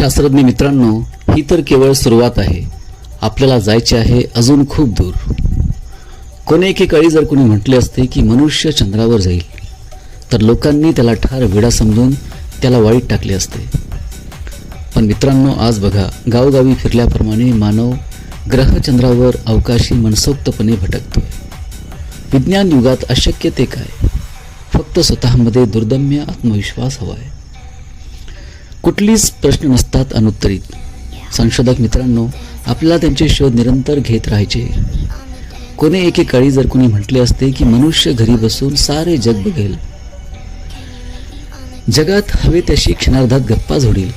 शास्त्रज्ञ मित्रांनो ही तर केवळ सुरुवात आहे. आपल्याला जायचे आहे अजून खूप दूर. कोणी एकेकाळी जर कोणी म्हटले असते की मनुष्य चंद्रावर जाईल तर लोकांनी त्याला ठार विडा समजून त्याला वाईट टाकले असते. पण मित्रांनो आज बघा गावोगावी फिरल्याप्रमाणे मानव ग्रह चंद्रावर अवकाशी मनसोक्तपणे भटकतोय. विज्ञान युगात अशक्य ते काय? फक्त स्वतःमध्ये दुर्दम्य आत्मविश्वास हवा आहे कुठलीच प्रश्न नसतात अनुत्तरित. संशोधक मित्रांनो आपल्याला त्यांचे शोध निरंतर घेत राहायचे. कोणी एकेकाळी जर कोणी म्हटले असते की मनुष्य घरी बसून सारे जग बघेल. जगात हवे तशी क्षणार्धात गप्पा झोडील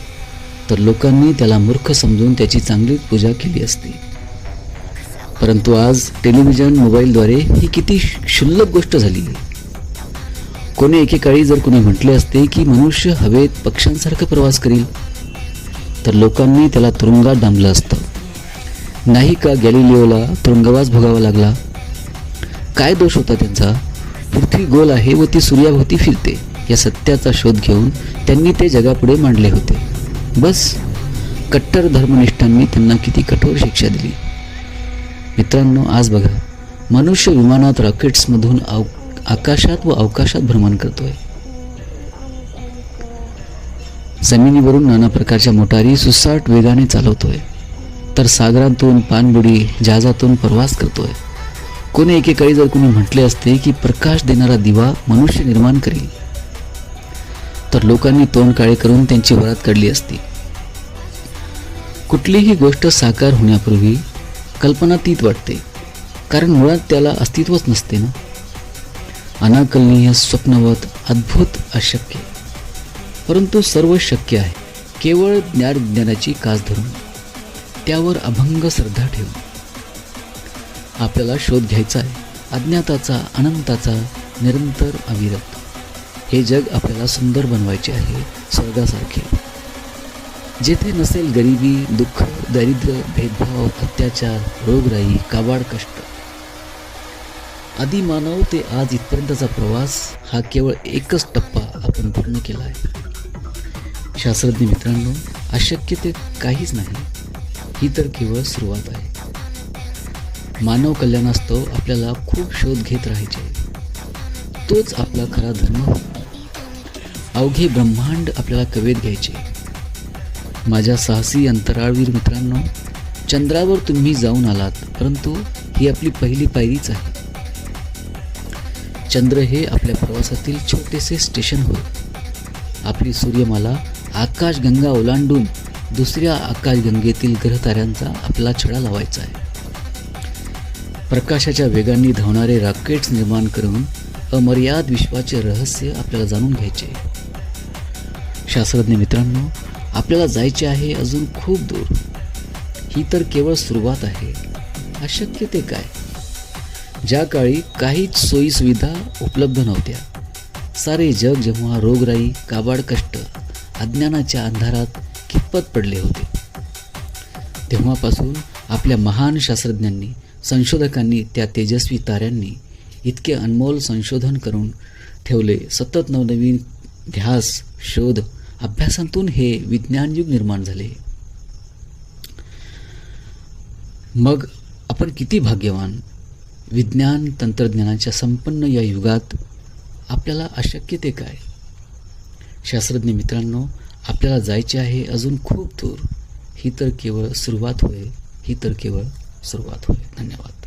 तर लोकांनी त्याला मूर्ख समजून त्याची चांगलीच पूजा केली असती. परंतु आज टेलिव्हिजन मोबाईलद्वारे ही किती क्षुल्लक गोष्ट झाली. कोणी एकेकाळी जर कोणी म्हटले असते की मनुष्य हवेत पक्ष्यांसारखा प्रवास करील तर लोकांनी त्याला तुरुंगात डांबलं असतं. नाही का गॅलिलिओला तुरुंगवास भोगावा लागला? काय दोष होता त्यांचा? पृथ्वी गोल आहे व ती सूर्याभोवती फिरते. या सत्याचा शोध घेऊन त्यांनी ते जगापुढे मांडले होते. बस कट्टर धर्मनिष्ठांनी त्यांना किती कठोर शिक्षा दिली. मित्रांनो आज बघा मनुष्य विमानात रॉकेट्समधून अव आकाशात व अवकाशात भ्रमण करतोय. जमिनीवरून नाना प्रकारच्या मोटारी सुसाट वेगाने चालवतोय. तर सागरातून पाणबुडी जहाजातून प्रवास करतोय. कोणी एकेकाळी जर कोणी म्हटले असते की प्रकाश देणारा दिवा मनुष्य निर्माण करेल. तर लोकांनी तोंड काळे करून त्यांची वरात काढली असती. कुठलीही गोष्ट साकार होण्यापूर्वी कल्पनातीत वाटते. कारण मुळात त्याला अस्तित्वच नसते ना. अनाकलनीय स्वप्नवत अद्भुत अशक्य. परंतु सर्व शक्य आहे. केवळ ज्ञान ज्ञानाची कास धरून. त्यावर अभंग श्रद्धा ठेवून. आपल्याला शोध घ्यायचा आहे. अज्ञाताचा अनंताचा निरंतर अविरत. हे जग आपल्याला सुंदर बनवायचे आहे स्वर्गासारखे. जेथे नसेल गरिबी दुःख दारिद्र्य भेदभाव अत्याचार रोगराई काबाड कष्ट आदिमानव ते आज इथपर्यंतचा प्रवास हा केवळ एकच टप्पा आपण पूर्ण केला आहे. शास्त्रज्ञ मित्रांनो अशक्य ते काहीच नाही. ही तर केवळ सुरुवात आहे. मानव कल्याणास्तव आपल्याला खूप शोध घेत राहायचे तोच आपला खरा धर्म अवघे ब्रह्मांड आपल्याला कवेत घ्यायचे. माझ्या साहसी अंतराळवीर मित्रांनो चंद्रावर तुम्ही जाऊन आलात परंतु ही आपली पहिली पायरीच आहे. चंद्र हे आपल्या प्रवासातील छोटेसे स्टेशन होय आपली सूर्यमाला आकाशगंगा ओलांडून दुसऱ्या आकाशगंगेतील ग्रहताऱ्यांचा आपला छडा लावायचा आहे. प्रकाशाच्या वेगाने धावणारे रॉकेट्स निर्माण करून अमर्याद विश्वाचे रहस्य आपल्याला जाणून घ्यायचे शास्त्रज्ञ मित्रांनो आपल्याला जायचे आहे अजून खूप दूर. ही तर केवळ सुरुवात आहे. अशक्य ते काय? ज्या काळी काहीच सोयीसुविधा उपलब्ध नव्हत्या. सारे जग जेव्हा रोगराई काबाड कष्ट अज्ञानाच्या अंधारात कितपत पडले होते. तेव्हापासून आपल्या महान शास्त्रज्ञांनी संशोधकांनी त्या तेजस्वी ताऱ्यांनी इतके अनमोल संशोधन करून ठेवले सतत नवनवीन ध्यास शोध अभ्यासांतून हे विज्ञानयुग निर्माण झाले. मग आपण किती भाग्यवान? विज्ञान तंत्रज्ञानाच्या संपन्न या युगात आपल्याला अशक्य ते काय? शास्त्रज्ञ मित्रांनो आपल्याला जायचे आहे अजून खूप दूर. ही तर केवळ सुरुवात होय ही तर केवळ सुरुवात होय धन्यवाद.